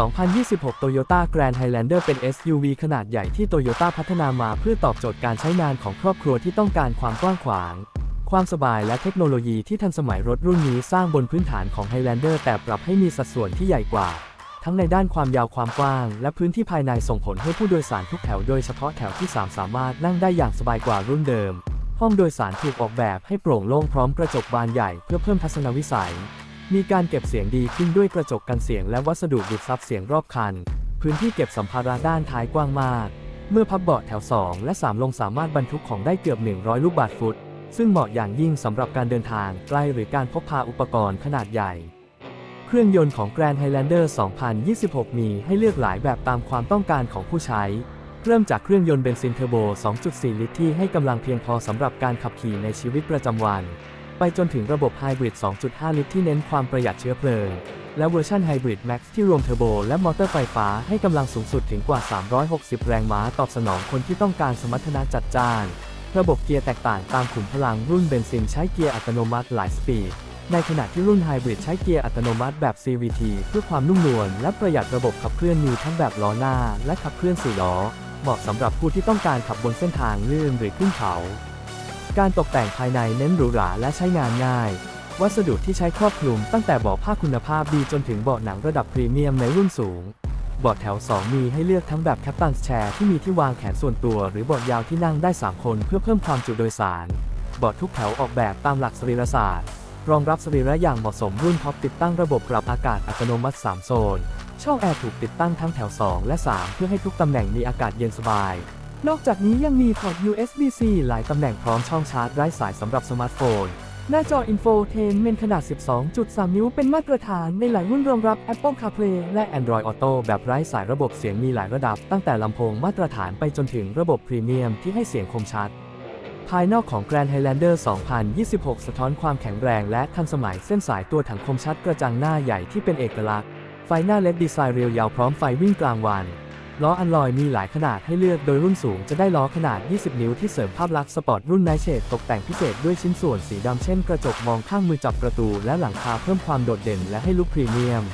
2026 Toyota Grand Highlander เป็น SUV ขนาดใหญ่ที่ Toyota พัฒนามาเพื่อตอบโจทย์การใช้งานของครอบครัวที่ต้องการความกว้างขวาง ความสบายและเทคโนโลยีที่ทันสมัยรถรุ่นนี้สร้างบนพื้นฐานของ Highlander แต่ปรับให้มีสัดส่วนที่ใหญ่กว่า ทั้งในด้านความยาวความกว้าง และพื้นที่ภายในส่งผลให้ผู้โดยสารทุกแถวโดยเฉพาะแถวที่ 3 สามารถนั่งได้อย่างสบายกว่ารุ่นเดิม ห้องโดยสารถูกออกแบบให้โปร่งโล่งพร้อมกระจกบานใหญ่เพื่อเพิ่มทัศนวิสัย มีการเก็บเสียงดีขึ้นด้วยกระจกกันเสียงและวัสดุดูดซับเสียงรอบคัน พื้นที่เก็บสัมภาระด้านท้ายกว้างมาก เมื่อพับเบาะแถว 2 และ 3 ลงสามารถบรรทุกของได้เกือบ 100 ลูกบาศก์ฟุต ซึ่งเหมาะอย่างยิ่งสำหรับการเดินทางไกลหรือการพกพาอุปกรณ์ขนาดใหญ่ เครื่องยนต์ของ Grand Highlander 2026 มีให้เลือกหลายแบบตามความต้องการของผู้ใช้ เริ่มจากเครื่องยนต์เบนซินเทอร์โบ 2.4 ลิตรที่ให้กำลังเพียงพอสำหรับการขับขี่ในชีวิตประจำวัน ไปจนถึงระบบไฮบริด 2.5 ลิตรที่เน้นความประหยัดเชื้อเพลิง และเวอร์ชันไฮบริด Max ที่รวมเทอร์โบและมอเตอร์ไฟฟ้าให้กำลังสูงสุดถึงกว่า 360 แรงม้าตอบสนองคนที่ต้องการสมรรถนะจัดจ้าน ระบบเกียร์แตกต่างตามขุมพลังรุ่นเบนซินใช้เกียร์อัตโนมัติหลายสปีด ในขณะที่รุ่นไฮบริดใช้เกียร์อัตโนมัติแบบ CVT เพื่อความนุ่มนวลและประหยัดระบบขับเคลื่อนมีทั้งแบบล้อหน้า และขับเคลื่อน4ล้อเหมาะสำหรับผู้ที่ต้องการขับบนเส้นทางลื่นหรือขึ้นเขา การตกแต่งภายในเน้นหรูหราและใช้งานง่าย วัสดุที่ใช้ครอบคลุมตั้งแต่เบาะผ้าคุณภาพดีจนถึงเบาะหนังระดับพรีเมียมในรุ่นสูงเบาะแถว 2 มีให้เลือกทั้งแบบแคปตันแชร์ที่มีที่วางแขนส่วนตัว หรือเบาะยาวที่นั่งได้ 3 คนเพื่อเพิ่มความจุโดยสาร เบาะทุกแถวออกแบบตามหลักสรีรศาสตร์ รองรับสรีระอย่างเหมาะสมรุ่นท็อปติดตั้งระบบปรับอากาศอัตโนมัติ 3 โซน ช่องแอร์ถูกติดตั้งทั้งแถว 2 และ 3 เพื่อให้ทุกตำแหน่งมีอากาศเย็นสบาย นอกจากนี้ยังมีพอร์ต USB-C หลายตำแหน่งพร้อมช่องชาร์จไร้สายสำหรับสมาร์ทโฟน หน้าจอ Infotainment ขนาด 12.3 นิ้วเป็นมาตรฐานในหลายรุ่นรองรับ Apple CarPlay และ Android Auto แบบไร้สายระบบเสียงมีหลายระดับ ตั้งแต่ลำโพงมาตรฐานไปจนถึงระบบพรีเมียมที่ให้เสียงคมชัด ภายนอกของ Grand Highlander 2026 สะท้อนความแข็งแรงและทันสมัยเส้นสายตัวถังคมชัดกระจังหน้าใหญ่ที่เป็นเอกลักษณ์ ไฟหน้าเลดดีไซน์เรียวยาวพร้อมไฟวิ่งกลางวัน ล้ออันลอยมีหลายขนาดให้เลือกโดยรุ่นสูงจะได้ล้อขนาด 20 นิ้วที่เสริมภาพลักษณ์สปอร์ตรุ่นไนเชดตกแต่งพิเศษด้วยชิ้นส่วนสีดำเช่นกระจกมองข้างมือจับประตูและหลังคาเพิ่มความโดดเด่นและให้ลุคพรีเมียม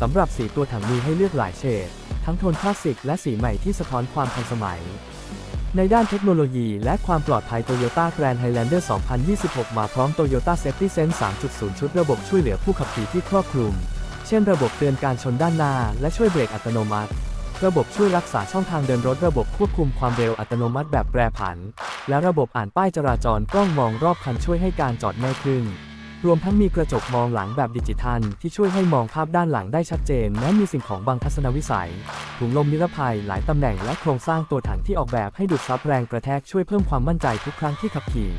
สำหรับสีตัวถังมีให้เลือกหลายเฉดทั้งโทนคลาสสิกและสีใหม่ที่สะท้อนความทันสมัย ในด้านเทคโนโลยีและความปลอดภัย Toyota Grand Highlander 2026 มาพร้อม Toyota Safety Sense 3.0 ชุดระบบช่วยเหลือผู้ขับขี่ที่ครอบคลุม เช่นระบบเตือนการชนด้านหน้าและช่วยเบรกอัตโนมัติ ระบบช่วยรักษาช่องทางเดินรถระบบควบคุมความเร็วอัตโนมัติแบบแปรผัน และระบบอ่านป้ายจราจรกล้องมองรอบคันช่วยให้การจอดง่ายขึ้น รวมทั้งมีกระจกมองหลังแบบดิจิทัล ที่ช่วยให้มองภาพด้านหลังได้ชัดเจนแม้มีสิ่งของบังทัศนวิสัย ถุงลมนิรภัยหลายตำแหน่งและโครงสร้างตัวถังที่ออกแบบให้ดูดซับแรงกระแทกช่วยเพิ่มความมั่นใจทุกครั้งที่ขับขี่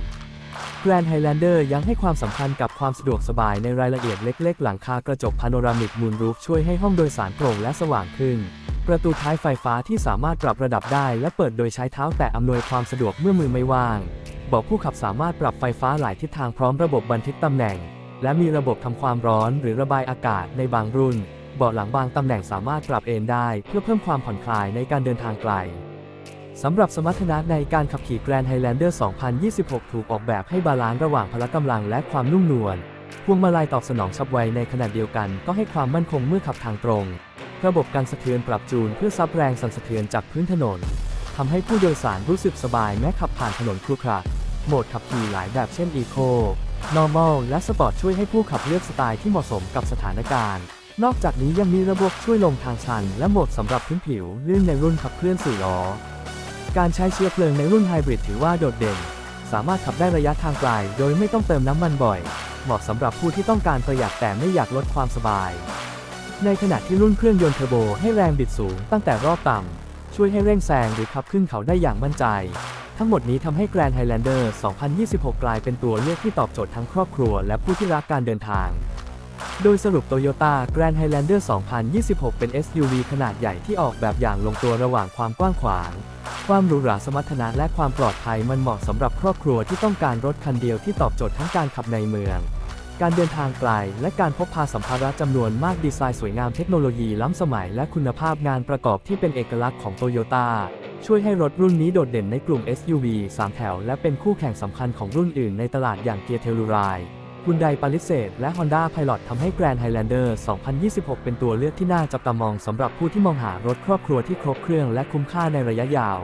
Grand Highlander ยังให้ความสำคัญกับความสะดวกสบายในรายละเอียดเล็ก ๆ หลังคากระจกพาโนรามิกมูนรูฟช่วยให้ห้องโดยสารโปร่งและสว่างขึ้น ประตูท้ายไฟฟ้าที่สามารถปรับระดับได้และเปิดโดยใช้เท้าแตะอำนวยความสะดวกเมื่อมือไม่ว่างเบาะผู้ขับสามารถปรับไฟฟ้าหลายทิศทางพร้อมระบบบันทึกตำแหน่ง และมีระบบทำความร้อนหรือระบายอากาศในบางรุ่น เบาะหลังบางตำแหน่งสามารถปรับเอนได้ เพื่อเพิ่มความผ่อนคลายในการเดินทางไกลสำหรับสมรรถนะในการขับขี่ Grand Highlander 2026 ถูกออกแบบให้บาลานซ์ระหว่างพละกำลังและความนุ่มนวลพวงมาลัยตอบสนองฉับไวในขณะเดียวกันก็ให้ความมั่นคงเมื่อขับทางตรง ระบบการสะเทือนปรับจูนเพื่อซับแรงสั่นสะเทือนจากพื้นถนนทำให้ผู้โดยสารรู้สึกสบายแม้ขับผ่านถนนครุขระโหมดขับขี่หลายแบบเช่น Eco Normal และ Sport ช่วยให้ผู้ขับเลือกสไตล์ที่เหมาะสมกับสถานการณ์ นอกจากนี้ยังมีระบบช่วยลงทางชัน และโหมดสำหรับพื้นผิวลื่นในรุ่นขับเคลื่อน4ล้อ การใช้เชื้อเพลิงในรุ่นไฮบริดถือว่าโดดเด่น สามารถขับได้ระยะทางไกลโดยไม่ต้องเติมน้ำมันบ่อย เหมาะสำหรับผู้ที่ต้องการประหยัดแต่ไม่อยากลดความสบาย ในขณะที่รุ่นเครื่องยนต์เทอร์โบให้แรงบิดสูงตั้งแต่รอบต่ำ ช่วยให้เร่งแซงหรือขับขึ้นเขาได้อย่างมั่นใจ ทั้งหมดนี้ทำให้ Grand Highlander 2026 กลายเป็นตัวเลือกที่ตอบโจทย์ทั้งครอบครัวและผู้ที่รักการเดินทาง โดยสรุป Toyota Grand Highlander 2026 เป็น SUV ขนาดใหญ่ที่ออกแบบอย่างลงตัวระหว่างความกว้างขวาง ความหรูหราสมรรถนะและความปลอดภัยมันเหมาะสำหรับครอบครัวที่ต้องการรถคันเดียวที่ตอบโจทย์ทั้งการขับในเมือง การเดินทางไกล และการพกพาสัมภาระจำนวนมากดีไซน์สวยงามเทคโนโลยีล้ำสมัยและคุณภาพงานประกอบที่เป็นเอกลักษณ์ของโตโยต้าช่วยให้รถรุ่นนี้โดดเด่นในกลุ่ม SUV 3 แถว และเป็นคู่แข่งสำคัญของรุ่นอื่นในตลาดอย่างเกียร์เทลูไร Hyundai Palisade และ Honda Pilot ทำให้ Grand Highlander 2026 เป็นตัวเลือกที่น่าจับตามองสำหรับผู้ที่มองหารถครอบครัวที่ครบเครื่องและคุ้มค่าในระยะยาว